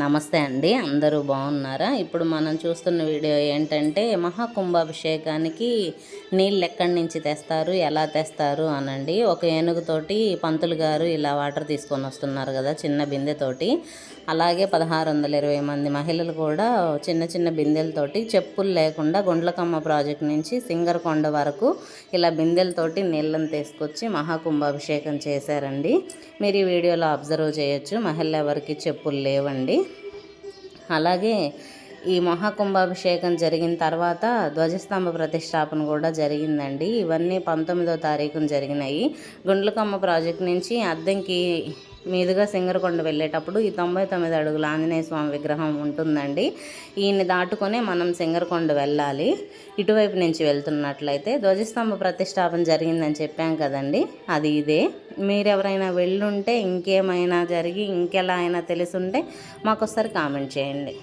నమస్తే అండి అందరూ బాగున్నారా? ఇప్పుడు మనం చూస్తున్న వీడియో ఏంటంటే మహాకుంభాభిషేకానికి నీళ్ళు ఎక్కడి నుంచి తెస్తారు ఎలా తెస్తారు అనండి. ఒక ఏనుగుతోటి పంతులు గారు ఇలా వాటర్ తీసుకొని వస్తున్నారు కదా చిన్న బిందెతోటి. అలాగే పదహారు వందల ఇరవై మంది మహిళలు కూడా చిన్న చిన్న బిందెలతోటి చెప్పులు లేకుండా గుండ్లకమ్మ ప్రాజెక్ట్ నుంచి సింగర్కొండ వరకు ఇలా బిందెలతోటి నీళ్ళని తీసుకొచ్చి మహాకుంభాభిషేకం చేశారండి. మీరు ఈ వీడియోలో అబ్జర్వ్ చేయొచ్చు మహిళలు ఎవరికి చెప్పులు లేవండి. అలాగే ఈ మహాకుంభాభిషేకం జరిగిన తర్వాత ధ్వజస్తంభ ప్రతిష్టాపన కూడా జరిగిందండి. ఇవన్నీ పంతొమ్మిదో తారీఖున జరిగినాయి. గుండ్లకమ్మ ప్రాజెక్ట్ నుంచి అద్దంకి మీదుగా సింగరకొండ వెళ్ళేటప్పుడు ఈ తొంభై తొమ్మిది అడుగుల ఆంజనేయ స్వామి విగ్రహం ఉంటుందండి. ఈయన్ని దాటుకొని మనం సింగరకొండ వెళ్ళాలి. ఇటువైపు నుంచి వెళ్తున్నట్లయితే ధ్వజస్తంభ ప్రతిష్టాపన జరిగిందని చెప్పాం కదండి. అది ఇదే. మీరెవరైనా వెళ్ళుంటే ఇంకేమైనా జరిగి ఇంకెలా అయినా తెలుసుంటే మాకు ఒకసారి కామెంట్ చేయండి.